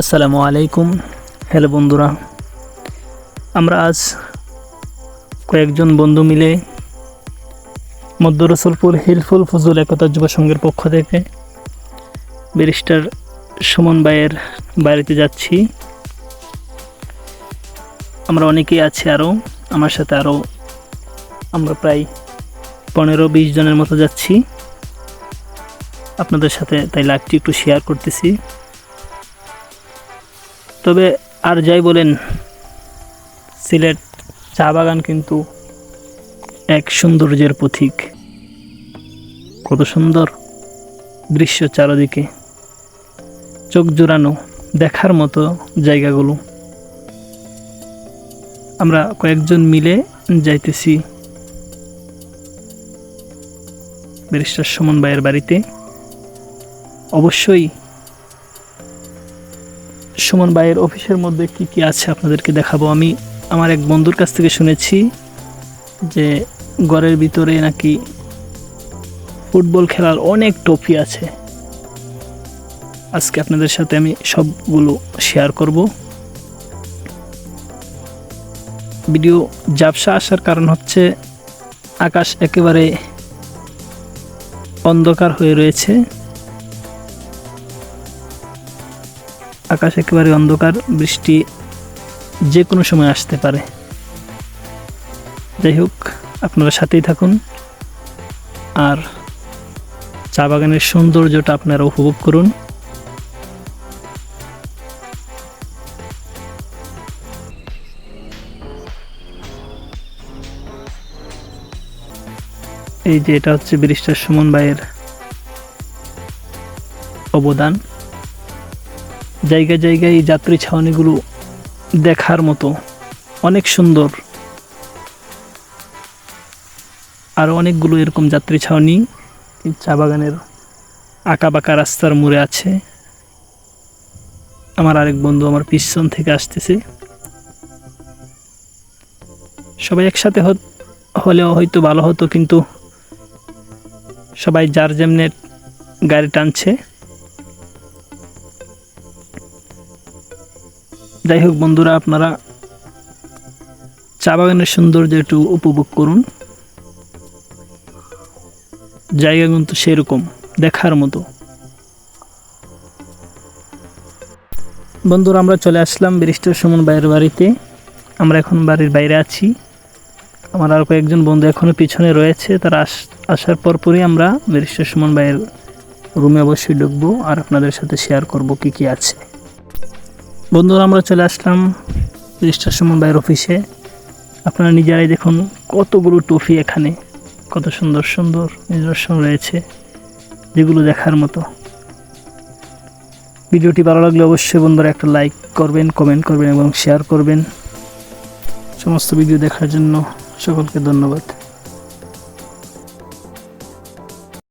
আসসালামু আলাইকুম। হ্যালো বন্ধুরা, আমরা আজ কয়েকজন বন্ধু মিলে মধ্য রসুলপুর হিলফুল ফজল একতা যুব সংঘের পক্ষ থেকে ব্যারিস্টার সুমন ভাইয়ের বাড়িতে যাচ্ছি। আমরা অনেকেই আছি আরও আমার সাথে আরও আমরা প্রায় পনেরো বিশ জনের মতো যাচ্ছি। আপনাদের সাথে তাই লাইভটি একটু শেয়ার করতেছি। তবে আর যাই বলেন, সিলেট চা বাগান কিন্তু এক সৌন্দর্যের পথিক কত সুন্দর দৃশ্য চারদিকে। চোখ জোড়ানো দেখার মতো জায়গাগুলো। আমরা কয়েকজন মিলে যাইতেছি ব্যারিস্টার সুমন ভাইয়ের বাড়িতে। অবশ্যই সুমন ভাইয়ের অফিসের মধ্যে কি কি আছে আপনাদেরকে দেখাবো? আমি আমার এক বন্ধুর কাছ থেকে শুনেছি যে ঘরের ভিতরে নাকি ফুটবল খেলার অনেক ট্রফি আছে। আজকে আপনাদের সাথে আমি সবগুলো শেয়ার করব। ভিডিও জাবসা আসার কারণ হচ্ছে আকাশ একেবারে অন্ধকার হয়ে রয়েছে। আকাশ একেবারে অন্ধকার, বৃষ্টি যে কোনো সময় আসতে পারে। যাই হোক, আপনারা সাথেই থাকুন। আর চা বাগানের সৌন্দর্যটা আপনারা উপভোগ করুন। এই যে এটা হচ্ছে ব্যারিস্টার সুমন ভাইয়ের অবদান। জায়গায় জায়গায় এই যাত্রী ছাউনিগুলো দেখার মতো। অনেক সুন্দর। আরও অনেকগুলো এরকম যাত্রী ছাউনি চা বাগানের আঁকা বাঁকা রাস্তার মোড়ে আছে। আমার আরেক বন্ধু আমার পিছন থেকে আসতেছে। সবাই একসাথে হলেও হয়তো ভালো হতো, কিন্তু সবাই যার যেমনে গাড়ি টানছে। যাই হোক বন্ধুরা, আপনারা চা বাগানের সৌন্দর্য একটু উপভোগ করুন। জায়গা কিন্তু সেরকম, দেখার মতো। বন্ধুরা, আমরা চলে আসলাম ব্যারিস্টার সুমন বাইরের বাড়িতে। আমরা এখন বাড়ির বাইরে আছি। আমার আর কয়েকজন বন্ধু এখনও পিছনে রয়েছে। তারা আস, আসার পরপরই আমরা ব্যারিস্টার সুমন বাইরের রুমে অবশ্যই ঢুকবো আর আপনাদের সাথে শেয়ার করব কি কি আছে। বন্ধুরা, আমরা চলে আসলাম রেজিস্টার সুমন ভাইয়ের অফিসে। আপনারা নিজেরাই দেখুন কতগুলো টফি এখানে, কত সুন্দর সুন্দর নিদর্শন রয়েছে যেগুলো দেখার মতো। ভিডিওটি ভালো লাগলে অবশ্যই বন্ধুরা একটা লাইক করবেন, কমেন্ট করবেন এবং শেয়ার করবেন। সমস্ত ভিডিও দেখার জন্য সকলকে ধন্যবাদ।